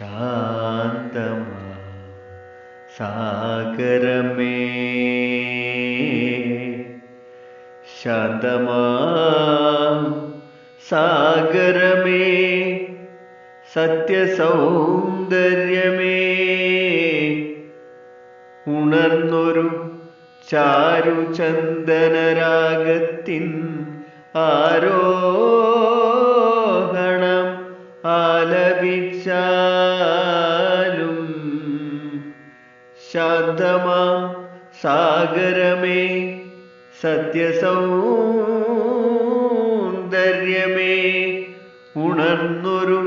ശാന്തമാ. സാഗരമേ. ശാന്തമാ. സാഗരമേ. സത്യസൗന്ദര്യമേ. ഉണർന്നൊരു ചാരുചന്ദനരാഗത്തിൻ ആരോഹണം ആലപിച്ചാലും ശാന്തമാം സാഗരമേ സത്യസൗന്ദര്യമേ. ഉണർന്നൊരു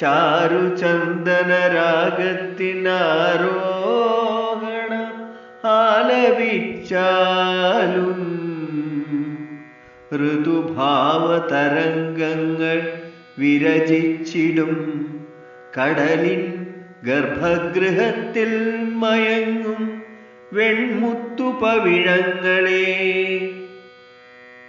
ചാരുചന്ദനരാഗത്തിനാരോഹണ ആലപിച്ചാലും ഋതുഭാവതരംഗങ്ങൾ വിരചിച്ചിടും കടലിൻ ഗർഭഗൃഹത്തിൽ മയങ്ങും വെൺമുത്തുപവിഴങ്ങളെ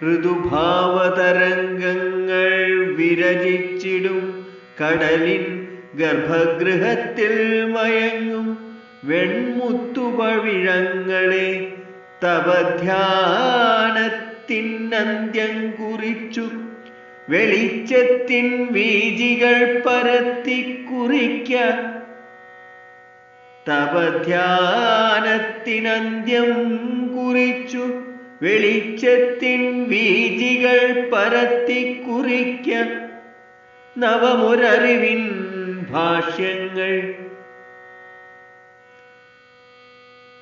ഋതുഭാവതരംഗങ്ങൾ വിരചിച്ചിടും കടലിൻ ഗർഭഗൃഹത്തിൽ മയങ്ങും വെൺമുത്തുപവിഴങ്ങളെ പവിഴങ്ങളെ. തപധ്യാനത്തിനന്ത്യം കുറിച്ചു വെളിച്ചത്തിൻ വീജികൾ പരത്തി കുറിക്ക തപധ്യാനത്തിനന്ത്യം കുറിച്ചു വെളിച്ചത്തിൻ വീജികൾ പരത്തി കുറിക്ക. നവമൊരറിവിൻ ഭാഷ്യങ്ങൾ.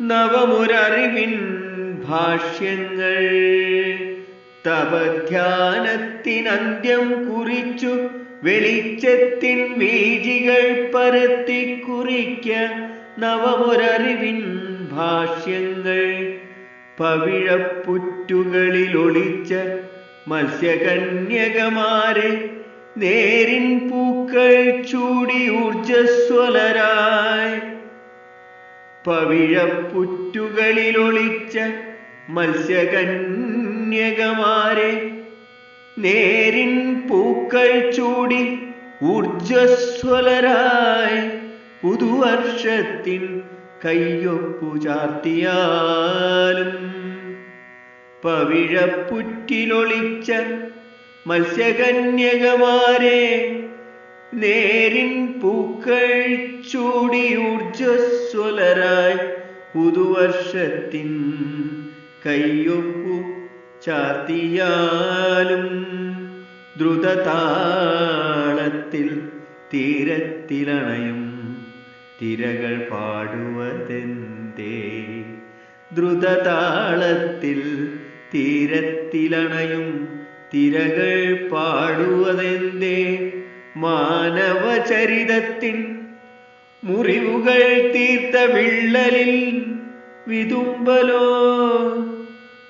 നവമൊരറിവിൻ ഭാഷ്യങ്ങൾ. തപധ്യാനത്തിനന്ത്യം കുറിച്ചു വെളിച്ചത്തിൻ വീജികൾ പരത്തി കുറിക്ക. നവമൊരറിവിൻ ഭാഷ്യങ്ങൾ പവിഴപ്പുറ്റുകളിൽ ഒളിച്ച മത്സ്യകന്യകമാരെ നേരിൻ പൂക്കൾ ചൂടി ഊർജസ്വലരായി പവിഴപ്പുറ്റുകളിൽ ഒളിച്ച മത്സ്യകന്യകമാരെ നേരിൻ പൂക്കൾ ചൂടി ഊർജസ്വലരായി പുതുവർഷത്തിൻ കയ്യൊപ്പു ചാർത്തിയാലും പവിഴപ്പുറ്റിലൊളിച്ച മത്സ്യകന്യകമാരെ നേരിൻ പൂക്കൾ ചൂടി ഊർജസ്വലരായി പുതുവർഷത്തിൻ കയ്യൊപ്പു ചാർത്തിയാലും ദ്രുതതാളത്തിൽ തീരത്തിലണയും തിരകൾ പാടുവതെന്തേ? ദ്രുതതാളത്തിൽ തീരത്തിലണയും തിരകൾ പാടുവതെന്തേ? മാനവചരിതത്തിൻ മുറിവുകൾ തീർത്ത വിള്ളലിൽ വിതുമ്പലോ?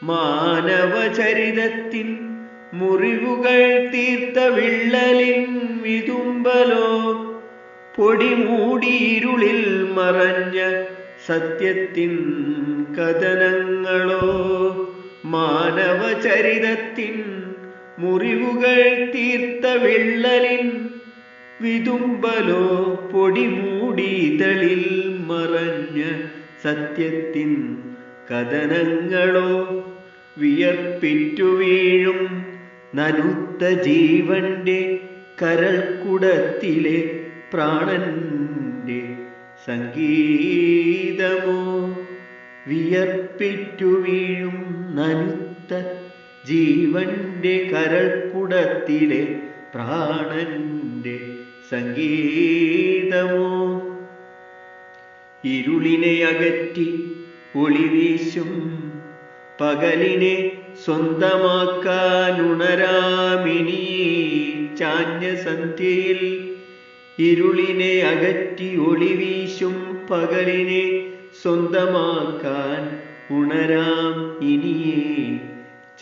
മാനവചരിതത്തിൻ മുറിവുകൾ തീർത്ത വിള്ളലിൻ വിതുമ്പലോ? പൊടിമൂടി ഇരുളിൽ മറഞ്ഞ സത്യത്തിൻ കഥനങ്ങളോ മാനവചരിതത്തിൻ മുറിവുകൾ തീർത്ത വിള്ളലിൻ വിതുമ്പലോ പൊടിമൂടിതളിൽ മറഞ്ഞ സത്യത്തിൻ കഥനങ്ങളോ വിയർപ്പിറ്റു വീഴും നനുത്ത ജീവന്റെ കരൾക്കുടത്തിലെ പ്രാണന്റെ സംഗീതമോ വിയർപ്പിറ്റു വീഴും നനുത്ത ജീവന്റെ കരൾക്കുടത്തിലെ പ്രാണന്റെ സംഗീതമോ? ഇരുളിനെ അകറ്റി ഒളിവീശും പകലിനെ സ്വന്തമാക്കാനുണരാമിനി ചാഞ്ഞ സന്ധ്യയിൽ ഇരുളിനെ അകറ്റി ഒളിവീശും പകലിനെ സ്വന്തമാക്കാൻ ഉണരാം ഇനിയേ.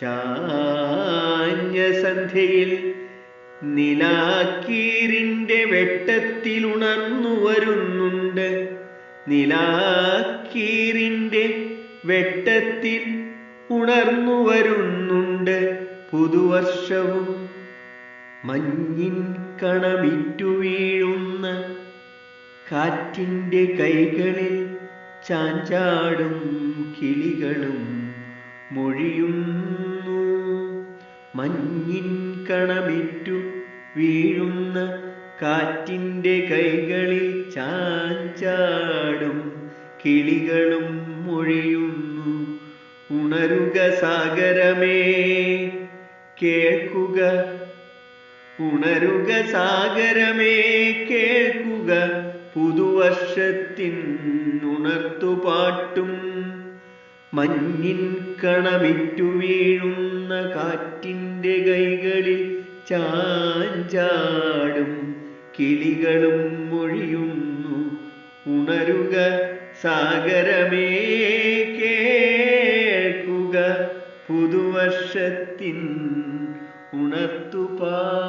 ചാഞ്ഞ സന്ധ്യയിൽ നിലാക്കീറിന്റെ വെട്ടത്തിൽ ഉണർന്നു വരുന്നുണ്ട്. നിലാക്കീറിന്റെ വെട്ടത്തിൽ ഉണർന്നു വരുന്നുണ്ട്. പുതുവർഷവും മഞ്ഞിൻ കണമിറ്റു വീഴുന്ന കാറ്റിന്റെ കൈകളിൽ ചാഞ്ചാടും കിളികളും മൊഴിയുന്നു. മഞ്ഞിൻ കണമിറ്റു വീഴുന്ന കാറ്റിന്റെ കൈകളിൽ ചാഞ്ചാടും കിളികളും മൊഴിയുന്നു. ഉണരുക സാഗരമേ കേൾക്കുക ഉണരുക സാഗരമേ കേൾക്കുക. പുതുവർഷത്തിൻ ഉണർത്തുപാട്ടും മഞ്ഞിൻ കണമിറ്റു വീഴുന്ന കാറ്റിന്റെ കൈകളിൽ ചാഞ്ചാടും കിളികളും മൊഴിയുന്നു ഉണരുക സാഗരമേ കേൾക്കുക. പുതുവർഷത്തിൻ ഉണർത്തുപാട്ടും